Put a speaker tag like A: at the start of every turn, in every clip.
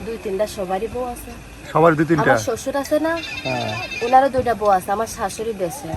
A: দুই তিনটা সবারই বউ আছে।
B: সবার দুই তিনটা
A: আমার শ্বশুর আছে না
B: হ্যাঁ।
A: ওনারও দুইটা বউ আছে আমার শাশুড়ি দেশে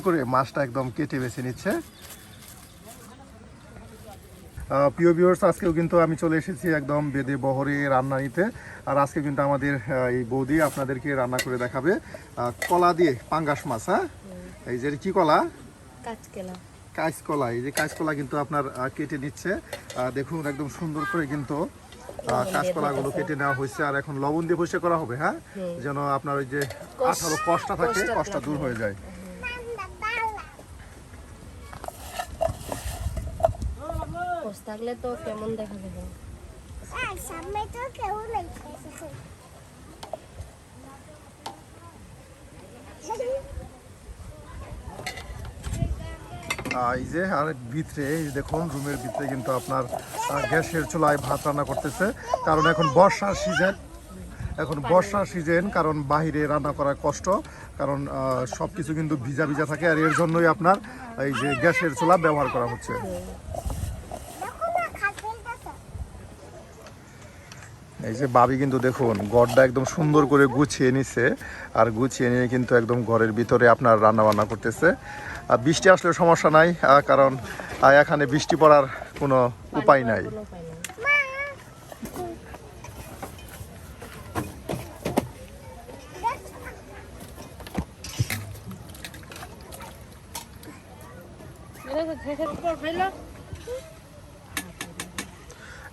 B: করে মাছটা একদম কেটে বেছে নিচ্ছে। প্রিয় ভিউয়ার্স আজকেও কিন্তু আমি চলে এসেছি একদম বেদে বহরে রান্না নিতে। আর আজকে কিন্তু আমাদের এই বৌদি আপনাদেরকে রান্না করে দেখাবে কলা দিয়ে পাঙ্গাস মাছ হ্যাঁ? এই যে কি কলা? কাঁচকলা। এই যে কাঁচকলা কিন্তু আপনার কেটে নিচ্ছে। দেখুন একদম সুন্দর করে কিন্তু আহ, কাঁচকলাগুলো কেটে নেওয়া হয়েছে। আর এখন লবণ দিয়ে পরিষ্কার করা হবে হ্যাঁ? যেন আপনার ওই যে
A: কষ-
B: আঠালো কষ্টটা থাকে
A: কষ্টটা
B: দূর হয়ে যায়।
A: থাকলে তো কেমন দেখা যাবে?
C: সামনে তো কেউ নেই।
B: এই যে আর ভিতরে দেখুন রুমের ভিতরে কিন্তু আপনার গ্যাসের চুলায় ভাত রান্না করতেছে। কারণ এখন বর্ষার সিজন। এখন বর্ষার সিজন কারণ বাহিরে রান্না করা কষ্ট। কারণ সব কিছু কিন্তু ভিজা ভিজা থাকে আর এর জন্যই আপনার এই যে গ্যাসের চুলা ব্যবহার করা হচ্ছে
C: দেখো না খাটেলটা
B: এই যে বাবি কিন্তু দেখুন গড়টা একদম সুন্দর করে গুছিয়ে নিছে, আর গুছিয়ে নিয়ে কিন্তু একদম ঘরের ভিতরে আপনার রান্না বান্না করতেছে। আর বৃষ্টি আসলে সমস্যা নাই কারণ এখানে বৃষ্টি পড়ার কোনো উপায় নেই।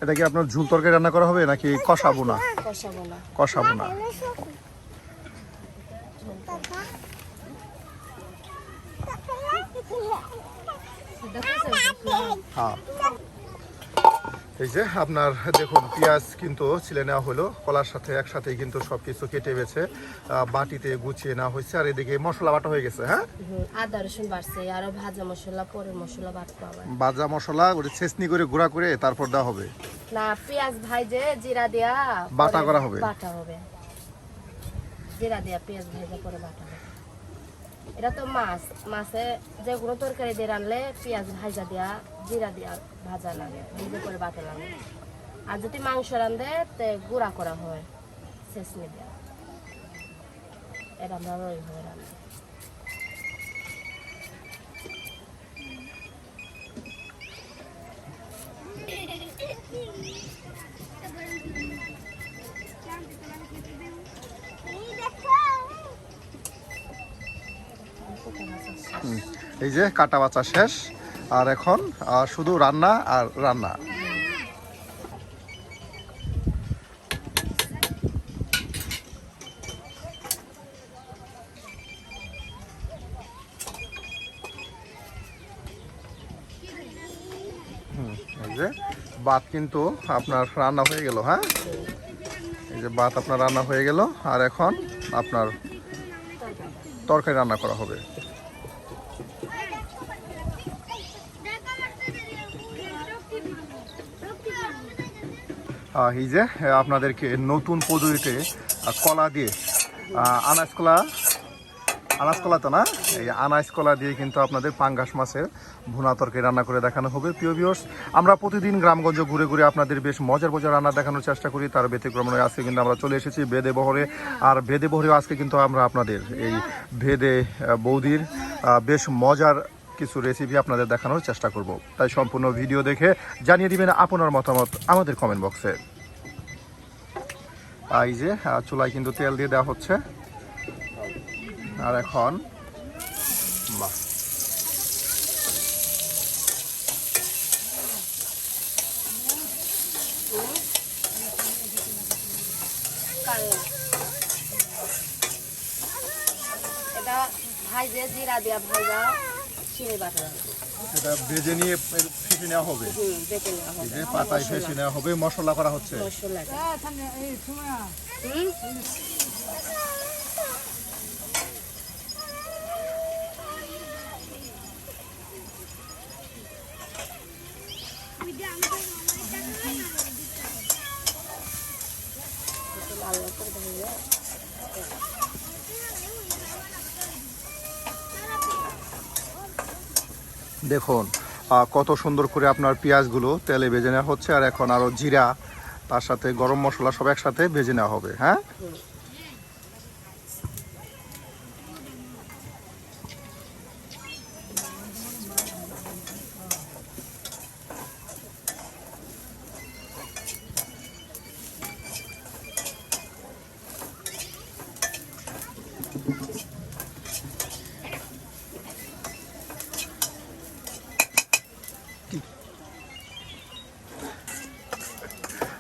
B: এটা কি আপনার ঝুল তরকারি রান্না করা হবে নাকি কষাবো না?
A: কষাবো না।
B: কষাবো না। হ্যাঁ। এই যে আপনার দেখুন পেঁয়াজ কিন্তু ছিলে নেওয়া হলো কলার সাথে একসাথে কিন্তু সব কিছু কেটে বেছে বাটিতে গুছিয়ে নেওয়া হয়েছে। আর এদিকে মশলা বাটা হয়ে গেছে হ্যাঁ?
A: আদা রসুন বাড়ছে আরও ভাজা মশলা পরে মশলা আবার
B: বাজা মশলা ওটা ছেঁচনি করে গুঁড়া করে তারপর দেওয়া হবে।
A: না পেঁয়াজ ভাইজে জিরা দিয়া
B: বাটা করা হবে।
A: বাটা হবে। জিরা দিয়া পেঁয়াজ ভাজা পরে বাটা হবে। এটা তো মাছ, মাছে যে তরকারি দিয়ে রানলে পেঁয়াজ ভাজা দিয়া, জিরা দিয়া ভাজা লাগে ভেজে করে বাটা লাগে। আর যদি মাংস রান্ধে তে গুঁড়া করা হয় চেসনি দিয়া। এটা আমরা ওইভাবে রান্ধি
B: এই যে কাটা বাচা শেষ, আর এখন শুধু রান্না আর রান্না। যে ভাত কিন্তু আপনার রান্না হয়ে গেল হ্যাঁ? এই যে ভাত আপনার রান্না হয়ে গেল, আর এখন আপনার তরকারি রান্না করা হবে। এই যে আপনাদেরকে নতুন পদ্ধতিতে কলা দিয়ে আনাজ কলা আনাজ কলা তো না? এই আনাজ কলা দিয়ে কিন্তু আপনাদের পাঙ্গাস মাছের ভুনা তরকারি রান্না করে দেখানো হবে। প্রিয় ভিউয়ার্স আমরা প্রতিদিন গ্রামগঞ্জ ঘুরে ঘুরে আপনাদের বেশ মজার মজার রান্না দেখানোর চেষ্টা করি। তার ব্যতিক্রম নয়, আজকে কিন্তু আমরা চলে এসেছি বেদে বহরে। আর বেদে বহরে আজকে কিন্তু আমরা আপনাদের এই ভেদে বৌদির বেশ মজার কিছু রেসিপি আপনাদের দেখানোর চেষ্টা করব। তাই সম্পূর্ণ ভিডিও দেখে জানিয়ে দিবেন আপনার মতামত আমাদের কমেন্ট বক্সে এই যে চুলায় কিন্তু তেল দিয়ে দেওয়া হচ্ছে। আর এখন
A: এটা ভাইজে জিরা দিয়া ভাজা। চিনি বাটা।
B: এটা ভেজে নিয়ে ফেটে নেওয়া হবে।
A: হুম বেটে নেওয়া হবে।
B: যে পাতায় ফেসে নেওয়া হবে মশলা করা হচ্ছে।
A: মশলা
B: দেখুন কত সুন্দর করে আপনার পেঁয়াজগুলো তেলে ভেজে নেওয়া হচ্ছে, আর এখন আরও জিরা, তার সাথে গরম মশলা সব একসাথে ভেজে নেওয়া হবে হ্যাঁ?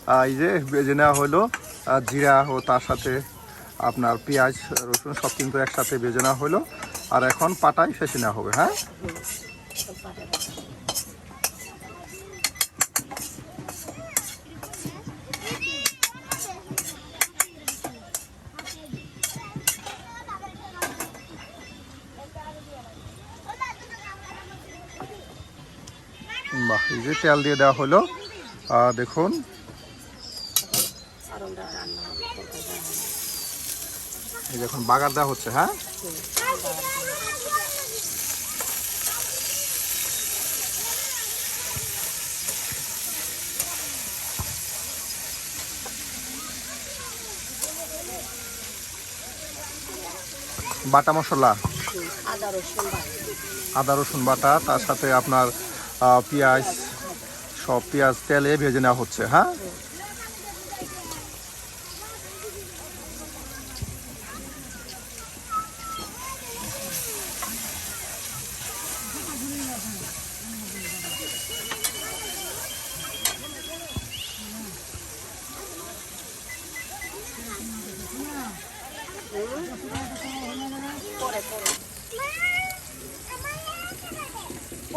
B: এই যে বেজে নেওয়া হলো জিরা ও তার সাথে আপনার পেঁয়াজ, রসুন সব কিন্তু একসাথে বেজে নেওয়া হলো আর এখন পাটায় ফেসে নেওয়া হবে হ্যাঁ। বাহ, এই যে তেল দিয়ে দেওয়া হলো দেখুন
A: আরমটা রান্না হবে তরকারি রান্না হবে।
B: এই যে এখন বাগার দেওয়া হচ্ছে হ্যাঁ? বাটা মশলা?
A: আদা, রসুন বাটা,
B: তার সাথে আপনার পেঁয়াজ, সব পেঁয়াজ, তেলে ভেজে নেওয়া হচ্ছে হ্যাঁ?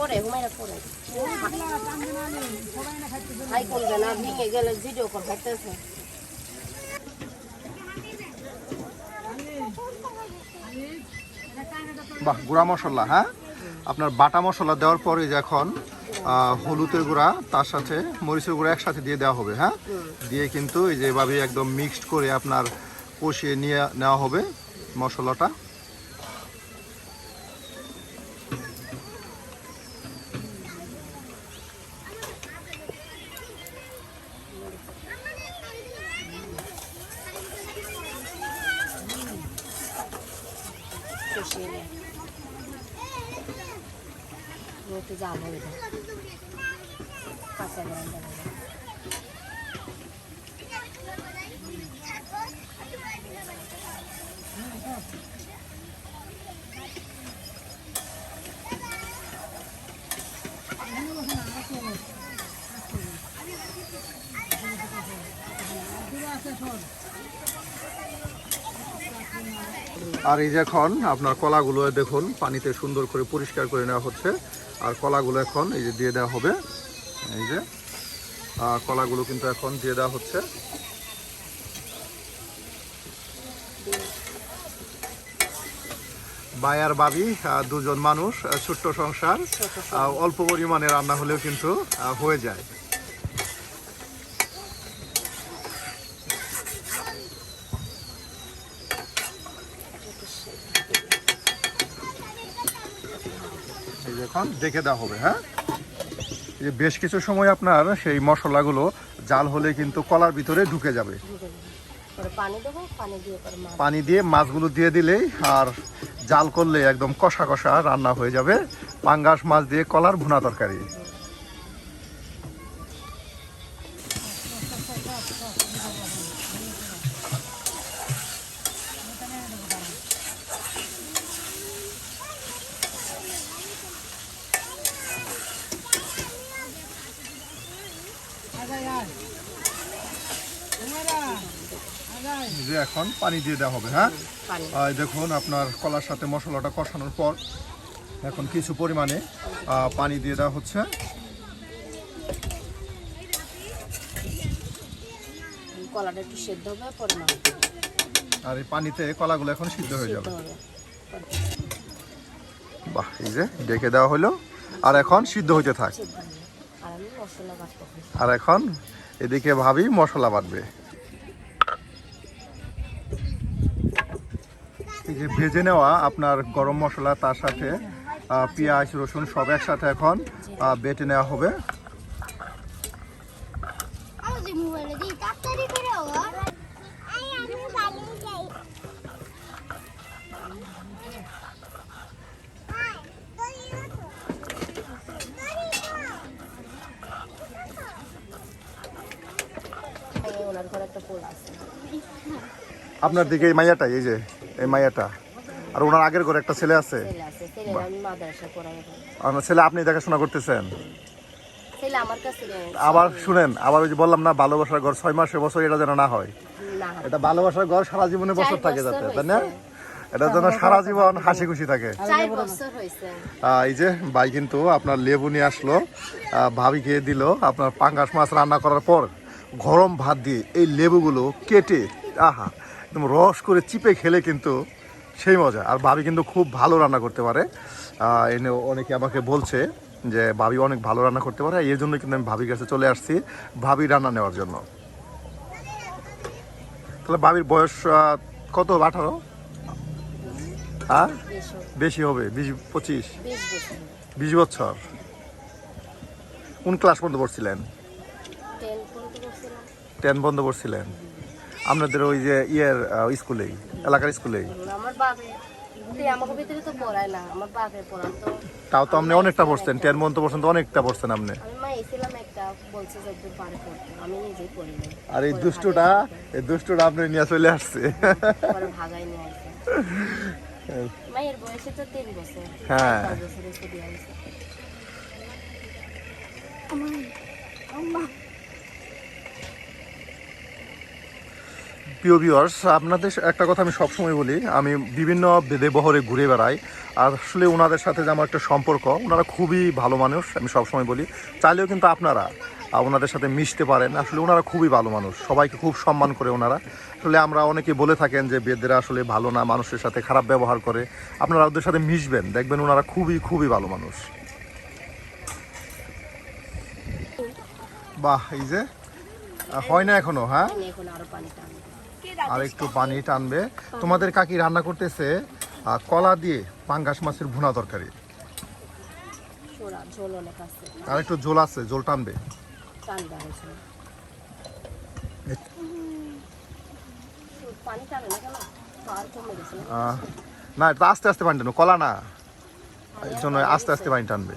A: পরে পরে। ভেঙে গেলে ভিডিও কল খাইতেছে
B: বাহ, গুঁড়া মশলা হ্যাঁ? আপনার বাটা মশলা দেওয়ার পরে যখন হলুদের গুঁড়া, তার সাথে মরিচের গুঁড়া একসাথে দিয়ে দেওয়া হবে হ্যাঁ? দিয়ে কিন্তু এই যে এভাবে একদম মিক্সড করে আপনার কষিয়ে নিয়ে নেওয়া হবে মশলাটা।
A: কষিয়ে নেয় একটু জাল হয়ে যায় কাঁচা লঙ্কা দেবে।
B: আর এই যে এখন আপনার কলাগুলো দেখুন পানিতে সুন্দর করে পরিষ্কার করে নেওয়া হচ্ছে। আর কলাগুলো এখন এই যে দিয়ে দেওয়া হবে। এই যে কলাগুলো কিন্তু এখন দিয়ে দেওয়া হচ্ছে। বাই আর বাবি দুজন মানুষ ছোট্ট সংসার অল্প পরিমাণে রান্না হলেও কিন্তু হয়ে যায়। এখন দেখে দেওয়া হবে হ্যাঁ? যে বেশ কিছু সময় আপনার সেই মশলাগুলো জাল হলে কিন্তু কলার ভিতরে ঢুকে যাবে।
A: পানি দিয়ে
B: মাছগুলো দিয়ে দিলেই আর জাল করলে একদম কষা কষা রান্না হয়ে যাবে। পাঙ্গাস মাছ দিয়ে কলার ভুনা তরকারি। এখন পানি দিয়ে দেওয়া হবে হ্যাঁ? আর দেখুন আপনার কলার সাথে মশলাটা কষানোর পর এখন কিছু পরিমাণে পানি দিয়ে দেওয়া হচ্ছে।
A: কলাটা একটু সেদ্ধ হবে পরে
B: আর এই পানিতে কলাগুলো এখন সিদ্ধ হয়ে যাবে। বাহ এই যে ডেকে দেওয়া হলো আর এখন সিদ্ধ হইতে থাক।
A: আর
B: এখন এদিকে ভাবি মশলা বাটবে। যে ভেজে নেওয়া আপনার গরম মশলা, তার সাথে পেঁয়াজ, রসুন সব একসাথে এখন বেটে নেওয়া হবে। আপনার দিকে মাইয়াটাই এই যে। এই মাইয়াটা। আর ওনার আগের ঘরে একটা ছেলে আছে।
A: ছেলে
B: আপনি দেখাশোনা করতেছেন। আবার শুনেন আবার ওই যে বললাম না ভালোবাসার ঘর ছয় মাসে বছর এটা যেন না হয়। এটা ভালোবাসার ঘর সারা জীবনে বছর থাকে যাতে তাই না? এটা যেন সারা জীবন হাসি খুশি থাকে। এই যে ভাই কিন্তু আপনার লেবু নিয়ে আসলো আহ, ভাবিকে দিল আপনার পাঙ্গাস মাছ রান্না করার পর গরম ভাত দিয়ে এই লেবুগুলো কেটে আহা একদম রস করে চিপে খেলে কিন্তু সেই মজা। আর ভাবি কিন্তু খুব ভালো রান্না করতে পারে। এনে অনেকে আমাকে বলছে যে ভাবি অনেক ভালো রান্না করতে পারে। এই জন্য কিন্তু আমি ভাবির কাছে চলে আসছি ভাবি রান্না নেওয়ার জন্য। তাহলে ভাবির বয়স কত? আঠারো? হ্যাঁ?
A: বেশি
B: হবে? বিশ পঁচিশ?
A: বিশ বছর।
B: কোন ক্লাস পর্যন্ত পড়ছিলেন?
A: টেন পর্যন্ত
B: পড়ছিলেন। আপনাদের ওই যে ইয়ের স্কুলেই এলাকার স্কুলেই?
A: আমার বাপে তুই আমাকে ভিতরে তো পড়ায় না আমার বাপে পড়ান তো।
B: তাও তো আপনি অনেকটা পড়ছেন টেন বন্ধ পর্যন্ত অনেকটা পড়ছেন আপনি। আর এই দুষ্টুটা এই দুষ্টুটা আপনি নিয়ে চলে আসছে।
A: পরে ভাগাই নিয়ে আসে মায়ের বয়সে তো তিন বছর
B: হ্যাঁ। প্রিয় ভিউয়ার্স আপনাদের একটা কথা আমি সবসময় বলি, আমি বিভিন্ন বেদে বহরে ঘুরে বেড়াই, আর আসলে ওনাদের সাথে যে আমার একটা সম্পর্ক ওনারা খুবই ভালো মানুষ, আমি সবসময় বলি। চাইলেও কিন্তু আপনারা ওনাদের সাথে মিশতে পারেন। আসলে ওনারা খুবই ভালো মানুষ, সবাইকে খুব সম্মান করে ওনারা আসলে আমরা অনেকে বলে থাকেন যে বেদেরা আসলে ভালো না, মানুষের সাথে খারাপ ব্যবহার করে। আপনারা ওদের সাথে মিশবেন, দেখবেন ওনারা খুবই খুবই ভালো মানুষ। বাহ, এই যে হয় না এখনও হ্যাঁ? আরও একটু পানি টানবে। তোমাদের কাকি রান্না করতেছে কলা দিয়ে পাঙ্গাস মাছের ভুনা তরকারি। আর একটু ঝোল আছে ঝোল টানবে।
A: টানে না
B: এটা আস্তে আস্তে পানি টানবে কলা না। এর জন্য আস্তে আস্তে পানি টানবে।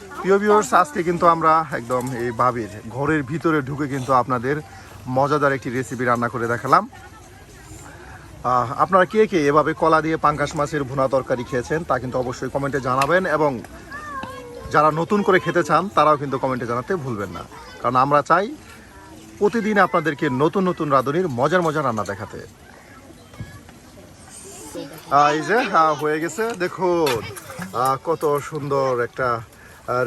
B: প্রিয় ভিউয়ার্স আজকে কিন্তু আমরা একদম এই ভাবির ঘরের ভিতরে ঢুকে কিন্তু আপনাদের মজাদার একটি রেসিপি রান্না করে দেখালাম। আপনারা কে কে এভাবে কলা দিয়ে পাঙ্কাশ মাছের ভুনা তরকারি খেয়েছেন তা কিন্তু অবশ্যই কমেন্টে জানাবেন এবং যারা নতুন করে খেতে চান তারাও কিন্তু কমেন্টে জানাতে ভুলবেন না। কারণ আমরা চাই প্রতিদিন আপনাদেরকে নতুন নতুন রাঁধুনির মজার মজার রান্না দেখাতে। এই যে আহ, হয়ে গেছে দেখুন কত সুন্দর একটা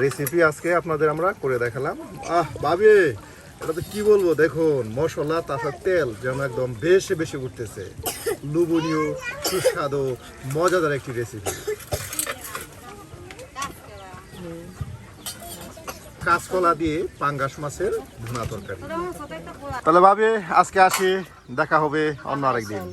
B: রেসিপি আজকে আপনাদের আমরা করে দেখালাম। আহ, ভাবি এটা তো কি বলব? দেখুন, মশলা, তাছাড়া তেল যেন একদম বেশি বেশি উঠতেছে। লুবনীয় সুস্বাদু, মজাদার একটি রেসিপি কাঁচকলা দিয়ে পাঙ্গাস মাছের ভুনা তরকারি। তাহলে ভাবি, আজকে আসি, দেখা হবে অন্য আরেকদিন।